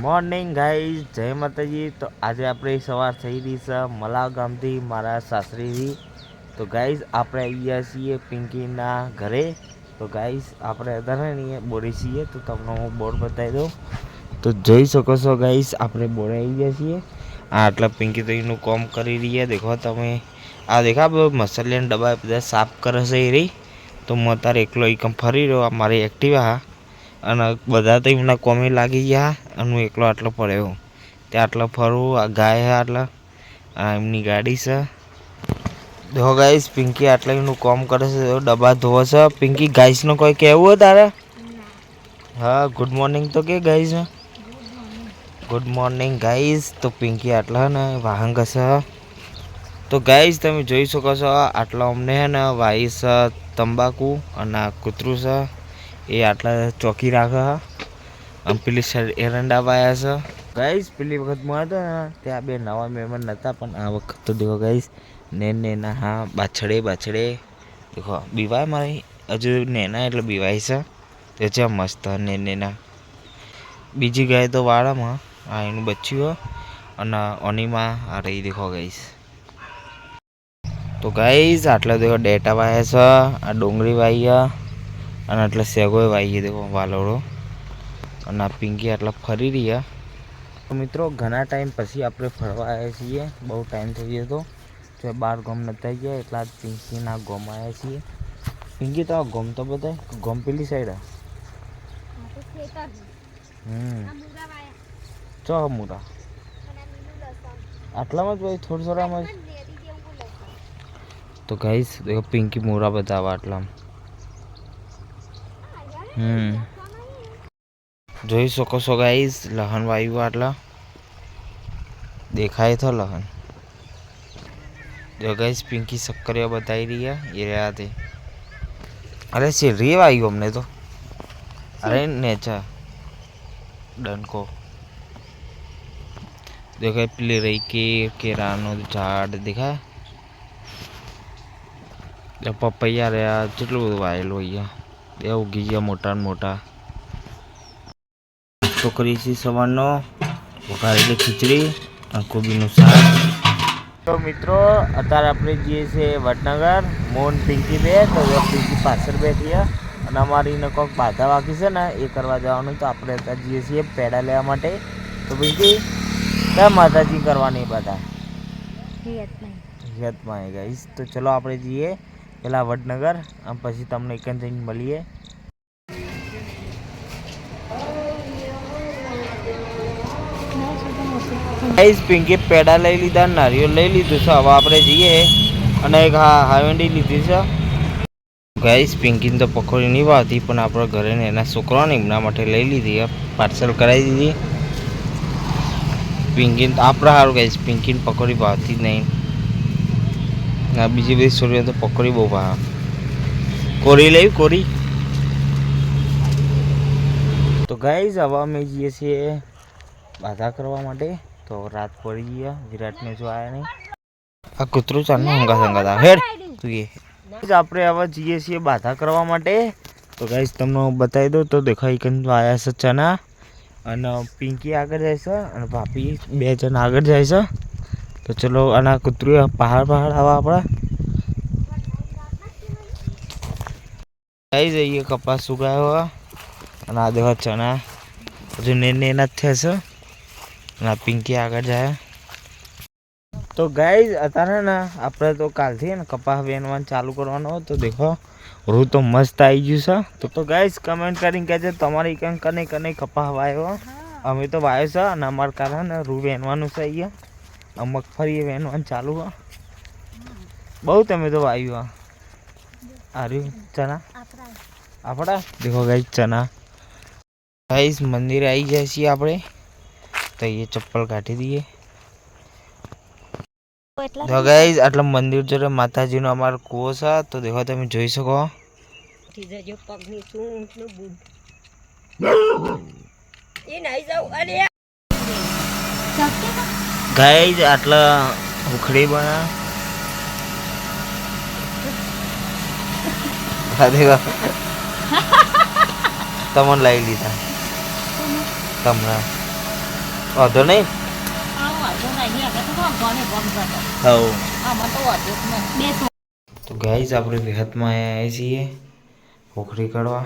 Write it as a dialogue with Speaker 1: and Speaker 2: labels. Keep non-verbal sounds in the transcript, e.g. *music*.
Speaker 1: Morning guys, જય માતાજી. તો આજે આપણે સવાર થઈ રહી છે મલાવ ગામથી મારા સાસરીથી. તો ગાઈઝ, આપણે અહીંયા છીએ પિંકીના ઘરે. તો ગાઈઝ, આપણે અત્યારે નહીં બોરી છીએ. તો તમને હું બોર્ડ બતાવી દઉં. તો જોઈ શકો છો ગાઈઝ, આપણે બોર્ડ આવી ગયા છીએ. આ આટલા પિંકી તો એનું કામ કરી રહ્યા. દેખો તમે. આ દેખા મસાલિયાના ડબ્બા બધા સાફ કરે છે એ રહી. તો હું અત્યારે એકલો એકમ ફરી રહ્યો. આ મારી એક્ટિવા અને બધા તો એમના કોમે લાગી ગયા અને હું એકલો આટલો પડ્યો તે આટલો ફરવું આ ગાય આટલા, આ એમની ગાડી છે. જો ગાઈસ પિંકી આટલા એમનું કોમ કરે છે ડબ્બા ધોવે છે. પિંકી ગાઈસનું કોઈ કહેવું હોય તારે? હા ગુડ મોર્નિંગ તો કે ગાઈસ ગુડ મોર્નિંગ ગાઈસ તો પિંકી આટલા ને વાહન ઘસે તો ગાઈસ તમે જોઈ શકો છો, આટલા અમને હે ને વાઈસ તંબાકુ અને કૂતરું છે. એ આટલા ચોકી રાખે અને પેલી સાઈડ એરંડા વાયા છે. ગાઈસ પેલી વખત હું હતો ત્યાં બે નવા મહેમાન નહોતા પણ આ વખત તો દેખો ગાઈસ ને નેના હા, બાછડે બાછડે. દેખો, બીવાય મારી, હજુ નેના એટલે બીવાય છે. તે છે મસ્ત ને. નેના બીજી ગાય તો વાળામાં આ એનું બચ્યું અને ઓનીમાં, આ રહી દેખો ગાઈસ તો ગાઈસ આટલા દેખો ડેટા વાયા છે, આ ડુંગળી વાઈ અને એટલે સેગોય વાઈએ દેખો વાલોડો. અને આ પિંકી આટલા ફરી રહ્યા. તો મિત્રો ઘણા ટાઈમ પછી આપણે ફરવા આવ્યા છીએ. બહુ ટાઈમ થઈ ગયો હતો જો બાર ગમ નતા ગયા એટલા જ પિંકીના ગોમ આવ્યા છીએ. પિંકી તો આ ગમ તો બધા ગમ પેલી સાઈડ હમ. ચો મુરા? આટલામાં જ ભાઈ થોડા થોડામાં જ? તો ગાઈસ પિંકી મોરા બતાવવા આટલામાં. જોઈ શકો છો ગાઈઝ લહન વાયુ આટલા. દેખાય તો લહન. જો ગાઈઝ પિંકી સક્કરિયા બતાવી રહ્યા, એ રહ્યા તે. અરે શેરી વાયુ અમને તો. અરે, નેચા. ડંકો. દેખાય પેલી રહી કે, કેરાનું ઝાડ દેખાય. પપૈયા રહ્યા, કેટલું બધું વાયેલું અહીંયા. બે ઉગી ગયા મોટા ને મોટા. નાસ્તો કરી છે સવારનો વઘારેલી ખીચડી અને કોબીનું શાક. તો મિત્રો અત્યારે આપણે જઈએ છીએ વડનગર મોહન પિંકી બે તો એ પિંકી પાછળ બેઠી છે. અને અમારી એને કોઈક બાધા વાગી છે ને એ કરવા જવાનું તો આપણે અત્યારે જઈએ છીએ પેડા લેવા માટે. તો પિંકી કયા માતાજી કરવાની બાધા? યતમાં એ ગઈશ તો ચલો આપણે જઈએ. પેલા વડનગર, આમ પછી તમને એક જઈને મળીએ. ગાઈસ પિંકી પેડા લઈ લીધા, નારિયેળ લઈ લીધું છે, હવે આપણે જઈએ. અને એક હા હાવેન્ડી લીધી છે. ગાઈસ પિંકીને તો પકોડી નહીં ભાવતી પણ આપણે ઘરે એના છોકરાને એમના માટે લઈ લીધી પાર્સલ કરાવી દીધી. પિંકીને આપણા સારું ગાઈસ પિંકીને પકોડી ભાવતી નહીં. આ બીજી બધી સ્ટોરીઓ તો પકોડી બહુ ભાવે. કોરી લેવી, કોરી? તો ગાઈઝ, હવે અમે જઈએ છીએ બાધા કરવા માટે. તો રાત પડી ગયા વિરાટને જો આવ્યા નહીં. આ કૂતરું ચાલને હંગા હંગા હેડ, તું એ. આપણે હવે જઈએ છીએ બાધા કરવા માટે. તો ગાઈઝ, તમને બતાવી દઉં, તો દેખાય કે આવ્યા છે ચના. અને પિંકી આગળ જાય છે, અને ભાભી બે જણ આગળ જાય છે. તો ચલો આના કૂતરું પહાડ પહાડ આવા આપણા. આવી જઈએ કપાસ સુકાયો અને આ દેવા ચણા. હજુ ને ને જ થશે છે. અને આ પિંકી આગળ જાય. તો ગાઈઝ અત્યારે ને આપણે તો કાલથી ને કપાસ વેનવાનું ચાલુ કરવાનો તો દેખો રૂ તો મસ્ત આવી ગયું છે. તો તો ગાઈઝ કમેન્ટ કરીને કહેજો તમારી કંઈ કને કને કપાસ વાયો. અમે તો વાયો છે અને અમારા કારણે રૂ વેનવાનું છે અહીંયા. મગફળી વેનવાનું ચાલુ છે બહુ તમે તો વાયુ આ આર્યું ચના? આપણા દેખો ગાઈઝ ચના. ગાઈઝ મંદિરે આવી જાય છીએ આપણે. તો એ ચપ્પલ કાઢી દઈએ. તો ગાઈઝ આટલા મંદિર જોડે માતાજીનો અમારો કૂવો છે તો દેખો તમે જોઈ શકો. *laughs* ગાઈઝ આટલા ઉખડી બના. તમને લઈ લીધા તમને. વાંધો નહીં? તો ગાઈઝ આપણે વિહતમાં આવ્યા છીએ. પોખરી કાઢવા.